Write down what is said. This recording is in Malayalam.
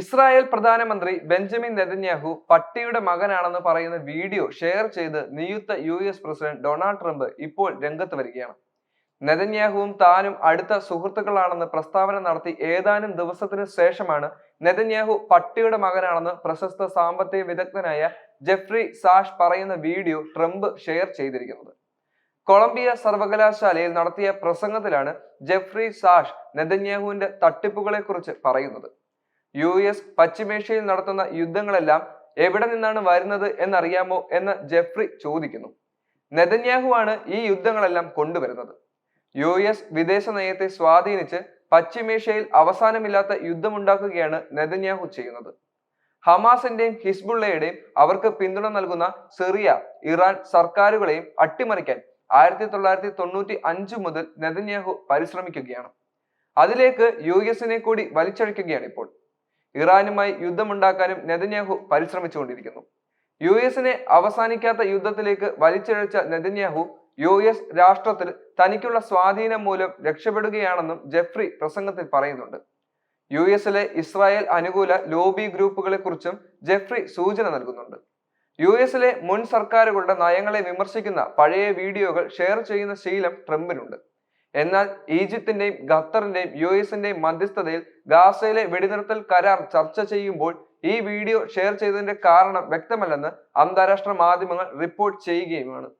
ഇസ്രായേൽ പ്രധാനമന്ത്രി ബെഞ്ചമിൻ നെതന്യാഹു പട്ടിയുടെ മകനാണെന്ന് പറയുന്ന വീഡിയോ ഷെയർ ചെയ്ത് നിയുക്ത U S president Donald Trump ഇപ്പോൾ രംഗത്ത് വരികയാണ്. നെതന്യാഹുവും താനും അടുത്ത സുഹൃത്തുക്കളാണെന്ന് പ്രസ്താവന നടത്തി ഏതാനും ദിവസത്തിന് ശേഷമാണ് നെതന്യാഹു പട്ടിയുടെ മകനാണെന്ന് പ്രശസ്ത സാമ്പത്തിക വിദഗ്ധനായ ജെഫ്രി സാഷ് പറയുന്ന വീഡിയോ ട്രംപ് ഷെയർ ചെയ്തിരിക്കുന്നത്. കൊളംബിയ സർവകലാശാലയിൽ നടത്തിയ പ്രസംഗത്തിലാണ് ജെഫ്രി സാഷ് നെതന്യാഹുവിന്റെ തട്ടിപ്പുകളെ കുറിച്ച് പറയുന്നത്. യു എസ് പശ്ചിമേഷ്യയിൽ നടത്തുന്ന യുദ്ധങ്ങളെല്ലാം എവിടെ നിന്നാണ് വരുന്നത് എന്നറിയാമോ എന്ന് ജെഫ്രി ചോദിക്കുന്നു. നെതന്യാഹു ആണ് ഈ യുദ്ധങ്ങളെല്ലാം കൊണ്ടുവരുന്നത്. യു എസ് വിദേശ നയത്തെ സ്വാധീനിച്ച് പശ്ചിമേഷ്യയിൽ അവസാനമില്ലാത്ത യുദ്ധമുണ്ടാക്കുകയാണ് നെതന്യാഹു ചെയ്യുന്നത്. ഹമാസിന്റെയും ഹിസ്ബുള്ളയുടെയും അവർക്ക് പിന്തുണ നൽകുന്ന സിറിയ ഇറാൻ സർക്കാരുകളെയും അട്ടിമറിക്കാൻ ആയിരത്തി തൊള്ളായിരത്തി തൊണ്ണൂറ്റി അഞ്ച് മുതൽ നെതന്യാഹു പരിശ്രമിക്കുകയാണ്. അതിലേക്ക് യു എസിനെ കൂടി വലിച്ചഴിക്കുകയാണ് ഇപ്പോൾ. ഇറാനുമായി യുദ്ധമുണ്ടാക്കാനും നെതന്യാഹു പരിശ്രമിച്ചുകൊണ്ടിരിക്കുന്നു. യു എസിനെ അവസാനിക്കാത്ത യുദ്ധത്തിലേക്ക് വലിച്ചിഴച്ച നെതന്യാഹു യു എസ് രാഷ്ട്രത്തിൽ തനിക്കുള്ള സ്വാധീനം മൂലം രക്ഷപ്പെടുകയാണെന്നും ജെഫ്രി പ്രസംഗത്തിൽ പറയുന്നുണ്ട്. യു എസിലെ ഇസ്രായേൽ അനുകൂല ലോബി ഗ്രൂപ്പുകളെ കുറിച്ചും ജെഫ്രി സൂചന നൽകുന്നുണ്ട്. യു എസിലെ മുൻ സർക്കാരുകളുടെ നയങ്ങളെ വിമർശിക്കുന്ന പഴയ വീഡിയോകൾ ഷെയർ ചെയ്യുന്ന ശീലം ട്രംപിനുണ്ട്. എന്നാൽ ഈജിപ്തിന്റെയും ഖത്തറിന്റെയും യു എസിന്റെയും മധ്യസ്ഥതയിൽ ഗാസയിലെ വെടിനിർത്തൽ കരാർ ചർച്ച ചെയ്യുമ്പോൾ ഈ വീഡിയോ ഷെയർ ചെയ്തതിന്റെ കാരണം വ്യക്തമല്ലെന്ന് അന്താരാഷ്ട്ര മാധ്യമങ്ങൾ റിപ്പോർട്ട് ചെയ്യുകയുമാണ്.